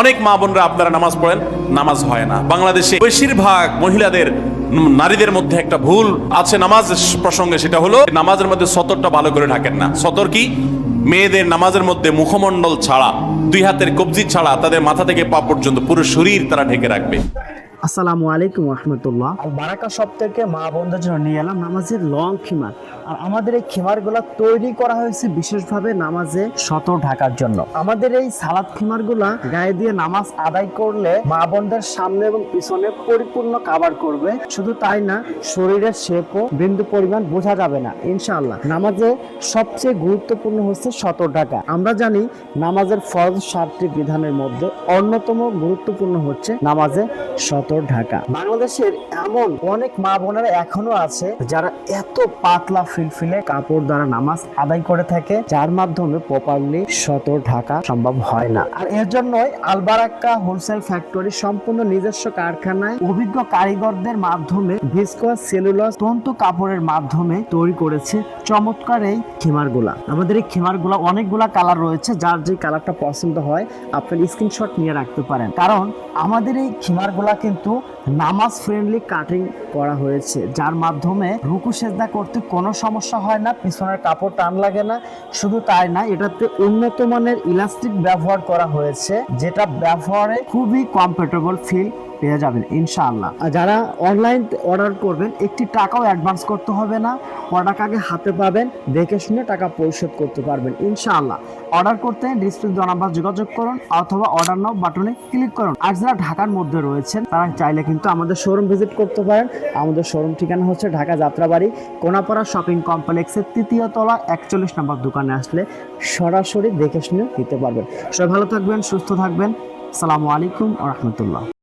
অনেক মা বোনরা আপনারা নামাজ পড়েন, নামাজ হয় না। বাংলাদেশে বেশিরভাগ মহিলাদের নারীদের মধ্যে একটা ভুল আছে নামাজ প্রসঙ্গে, সেটা হলো নামাজের মধ্যে সতরটা ভালো করে ঢাকেন না। সতর কি? মেয়েদের নামাজের মধ্যে মুখমণ্ডল ছাড়া, দুই হাতের কবজি ছাড়া তাদের মাথা থেকে পা পর্যন্ত পুরো শরীর তারা ঢেকে রাখবে। আসসালামু আলাইকুম রহমতুল্লাহ আর বারাকা সব থেকে মা বোনদের জন্য নিয়ে এলাম নামাজের লং খিমার। আর আমাদের এই খিমারগুলো তৈরি করা হয়েছে বিশেষভাবে নামাজে শত ঢাকার জন্য। আমাদের এই সালাদ খিমারগুলা গায়ে দিয়ে নামাজ আদায় করলে মা বোনদের সামনে এবং পিছনে পরিপূর্ণ কাভার করবে। শুধু তাই না, শরীরের শেপও বিন্দু পরিমাণ বোঝা যাবে না, ইনশাআল্লাহ। নামাজে সবচেয়ে গুরুত্বপূর্ণ হচ্ছে শত ঢাকা। আমরা জানি নামাজের ফরজ সাতটি বিধানের মধ্যে অন্যতম গুরুত্বপূর্ণ হচ্ছে নামাজে শত ঢাকা। বাংলাদেশের এমন অনেক মা বোনেরা এখনও আছে যারা এত পাতলা ফিলফিলে কাপড় দ্বারা নামাজ আদায় করে থাকে, যার মাধ্যমে প্রপারলি ঢাকা সম্ভব হয় না। আর এর জন্যই আলবারাক্কা হোলসেল ফ্যাক্টরি সম্পূর্ণ নিজস্ব কারখানায় অভিজ্ঞ কারিগরদের মাধ্যমে ভিসকোয়াস সেলুলাস তন্তু কাপড়ের মাধ্যমে তৈরি করেছে চমৎকার এই খিমারগুলা। আমাদের এই খিমারগুলা অনেকগুলা কালার রয়েছে, যার যে কালারটা পছন্দ হয় আপনার স্ক্রিনশট নিয়ে রাখতে পারেন। কারণ আমাদের এই খিমারগুলা কিন্তু নামাজ ফ্রেন্ডলি কাটিং করা হয়েছে, যার মাধ্যমে রুকু সেজদা করতে কোনো সমস্যা হয় না, পিছনের কাপড় টান লাগে না। শুধু তাই না, এটাতে উন্নত মানের ইলাস্টিক ব্যবহার করা হয়েছে, যেটা ব্যবহারে খুবই কমফোর্টেবল ফিল পেয়ে যাবেন, ইনশাআল্লাহ। যারা অনলাইন অর্ডার করবেন, একটি টাকাও অ্যাডভান্স করতে হবে না প্রোডাক্ট আগে হাতে পাবেন, দেখে শুনে টাকা পরিশোধ করতে পারবেন, ইনশাআল্লাহ। অর্ডার করতে ডিসপ্লে নাম্বার যোগাযোগ করুন, অথবা অর্ডার নাও বাটনে ক্লিক করুন। আর যারা ঢাকার মধ্যে রয়েছেন, তারা চাইলে কিন্তু আমাদের শোরুম ভিজিট করতে পারেন। আমাদের শোরুম ঠিকানা হচ্ছে ঢাকা যাত্রাবাড়ি, কোনাপাড়া শপিং কমপ্লেক্সের তৃতীয় তলা, একচল্লিশ নম্বর দোকানে আসলে সরাসরি দেখে শুনে দিতে পারবেন। সবাই ভালো থাকবেন, সুস্থ থাকবেন। সালামু আলাইকুম রহমতুল্লাহ।